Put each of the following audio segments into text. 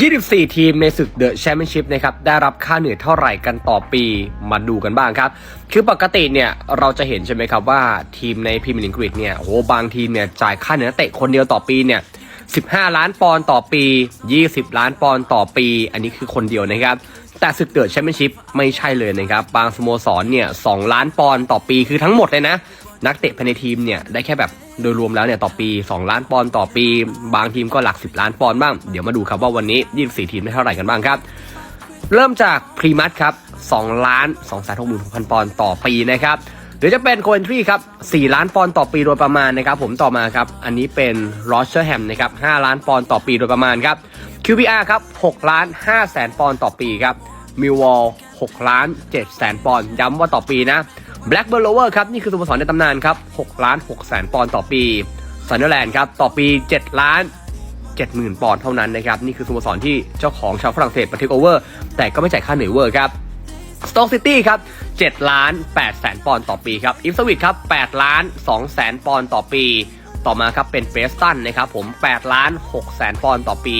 24 ทีมในศึกเดอะแชมเปี้ยนชิพนะครับได้รับค่าเหนื่อยเท่าไหร่กันต่อปีมาดูกันบ้างครับ คือปกติเนี่ยเราจะเห็นใช่ไหมครับว่าทีมในพรีเมียร์ลีกอังกฤษเนี่ยโหบางทีมเนี่ยจ่ายค่าเหนื่อยนักเตะคนเดียวต่อปีเนี่ย15 ล้านปอนด์ต่อปี 20 ล้านปอนด์ต่อปี อันนี้คือคนเดียวนะครับ แต่ศึกเดอะแชมเปี้ยนชิพไม่ใช่เลยนะครับ บางสโมสรเนี่ย 2 ล้านปอนด์ต่อปีคือทั้งหมดเลยนะ นักเตะภายในทีมเนี่ยได้แค่แบบโดยรวมแล้วเนี่ยต่อปี 2 ล้านปอนด์ต่อปี บางทีมก็หลัก 10 ล้านปอนด์บ้าง เดี๋ยวมาดูครับว่าวันนี้ 24 ทีมได้เท่าไหร่กันบ้างครับ เริ่มจากพรีมัสครับ2ล้าน2แสน6หมื่น6พันปอนด์ต่อปีนะครับหรือจะเป็นโคเอนทรีครับ4ล้านปอนด์ต่อปีโดยประมาณนะครับผมต่อมาครับอันนี้เป็นรอเชอร์แฮมนะครับ5ล้านปอนด์ต่อปีโดยประมาณครับ QPR ครับ6ล้าน5แสนปอนด์ต่อปีครับมิวอล6ล้าน7แสนปอนด์ย้ำว่าต่อปีนะ Blackburn Rover ครับ นี่คือสโมสรในตำนานครับ6ล้าน6แสนปอนด์ต่อปีซันเดอร์แลนด์ครับ ต่อปี 7 ล้าน70,000 ปอนด์เท่านั้นนะครับ นี่คือสโมสรที่เจ้าของชาวฝรั่งเศสมาเทคโอเวอร์ แต่ก็ไม่จ่ายค่าเหนื่อยเวอร์ครับสโต๊กซิตี้ครับ7ล้าน8แสนปอนด์ต่อปีครับอิฟสวิตครับ8ล้าน2แสนปอนด์ต่อปี ต่อมาครับเป็นเฟสตันนะครับผม8ล้าน6แสนปอนด์ต่อปี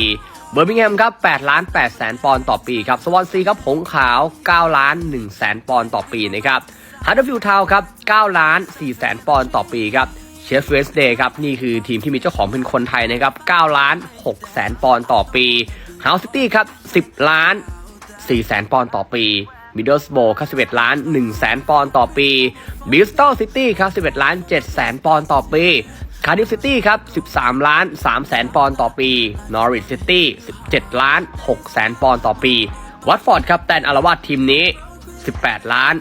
เบอร์มิงแฮมครับ8ล้าน8แสนปอนด์ต่อปีครับสวอนซีครับผงขาว9ล้าน1แสนปอนด์ต่อปีนะครับ ฮัตเตอร์ฟิลด์ทาวครับ9ล้าน4แสนปอนด์ต่อปีครับเชฟเวสเดย์ครับนี่คือทีมที่มีเจ้าของเป็นคนไทยนะครับ9ล้าน6แสนปอนด์ต่อปีฮาส์ซิตี้ครับ10 ล้าน4แสนปอนด์ต่อปีมิดเดิลสโบครับ 11 ล้าน1แสนปอนด์ต่อปีบิสตัลซิตี้ครับ 11 ล้าน7แสนปอนด์ต่อปีคาร์ดิฟซิตี้ครับ 13 ล้าน3แสนปอนด์ต่อปีนอริทซิตี้ 17 ล้าน6แสนปอนด์ต่อปี วัตฟอร์ดครับแตนอารวาสทีมนี้ 18 ล้าน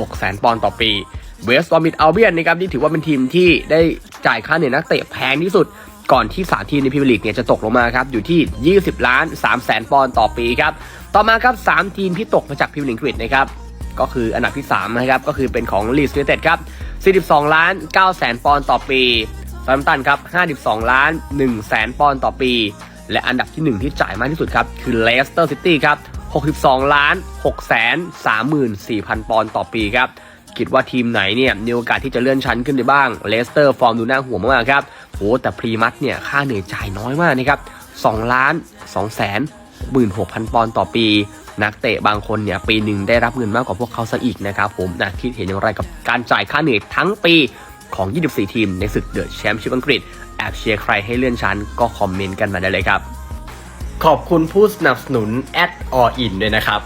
6แสนปอนด์ต่อปีเวสต์บอมิดอัลเบียนนะครับนี่ถือว่าเป็นทีมที่ได้จ่ายค่าเหนื่อยนักเตะแพงที่สุด ก่อนที่สามทีมในพรีเมียร์ลีกเนี่ยจะตกลงมาครับอยู่ที่ 20 ล้าน3แสนปอนด์ต่อปีครับต่อมาครับ3ทีมที่ตกมาจากพรีเมียร์ลีกฤษนะครับก็คืออันดับที่3นะครับก็คือเป็นของลีสยูไนเต็ดครับ42 ล้าน9แสนปอนด์ต่อปีซัมตันครับ52 ล้าน1แสนปอนด์ต่อปี และอันดับที่ 1 ที่จ่ายมากที่สุดครับคือเลสเตอร์ซิตี้ครับ 62 ล้าน6แสน34,000 ปอนด์ต่อปีครับ คิดว่าทีมไหนเนี่ยมีโอกาสที่จะเลื่อนชั้นขึ้นได้บ้าง เลสเตอร์ฟอร์มดูน่าห่วงมากครับโหแต่พรีมัสเนี่ยค่าเหนื่อยจ่ายน้อยมากนะครับ2ล้าน2แสน16,000 ปอนด์ต่อปี นักเตะบางคนเนี่ยปีหนึ่งได้รับเงินมากกว่าพวกเขาซะอีกนะครับผมนะคิดเห็นอย่างไรกับการจ่ายค่าเหนื่อยทั้งปีของ 24 ทีมในศึกเดอะแชมเปี้ยนชิพอังกฤษ แอบเชียร์ใครให้เลื่อนชั้นก็คอมเมนต์กันมาได้เลยครับ ขอบคุณผู้สนับสนุน at or in ด้วยนะครับ